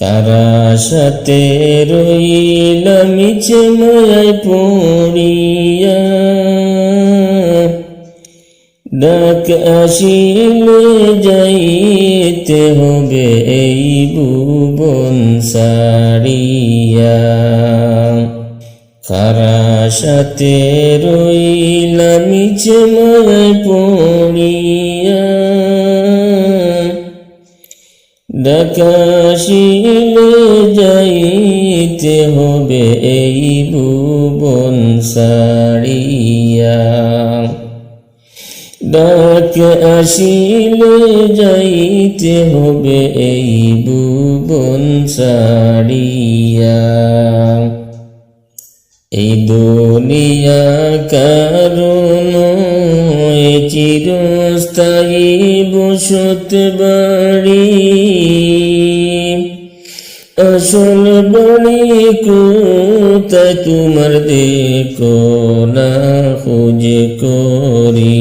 তারা সাথে রইলাম ইচ্ছে মায় পড়িয়া। ডাক আসিলে যাইতে হবে এই ভুবন সারিয়া। খারা সাথে রইলাম ইচ্ছে মায় পড়িয়া। ডাকাশিলে যাইতে হবে এই ভুবন সারিয়া। ডাক যাইতে হবে এই ভুবন সারিয়া। এই দুনিয়া কারণ চিরস্থায়ী বসত বাড়ি। আসল বাড়ি কোথায় তোমার দেখো না খুঁজ করি।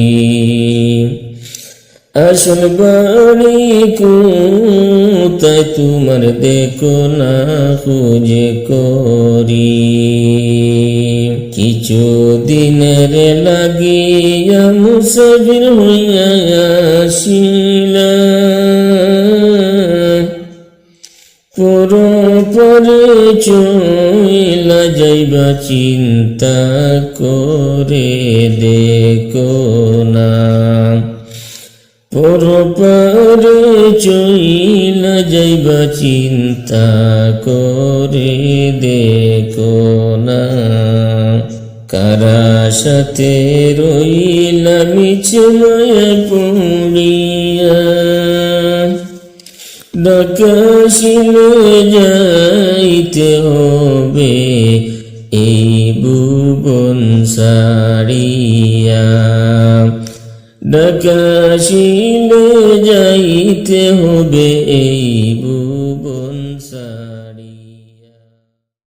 আসল বাড়ি কোথায় তোমার দেখো না খুঁজে করি। কিছু দিনের লাগিয়া মুসাফির হইয়া আসিলা। পর পরে চইলা যাইবা চিন্তা করে দেখো না। পরপারে চইলা যাইবা চিন্তা করে দেখো না। কারা সাথে রইলা মিছে মায়া পড়িয়া ডাকাশিলে যাইতে হবে এই ভুবন সারিয়া। ডাকাশিলে যাইতে হবে এই সারি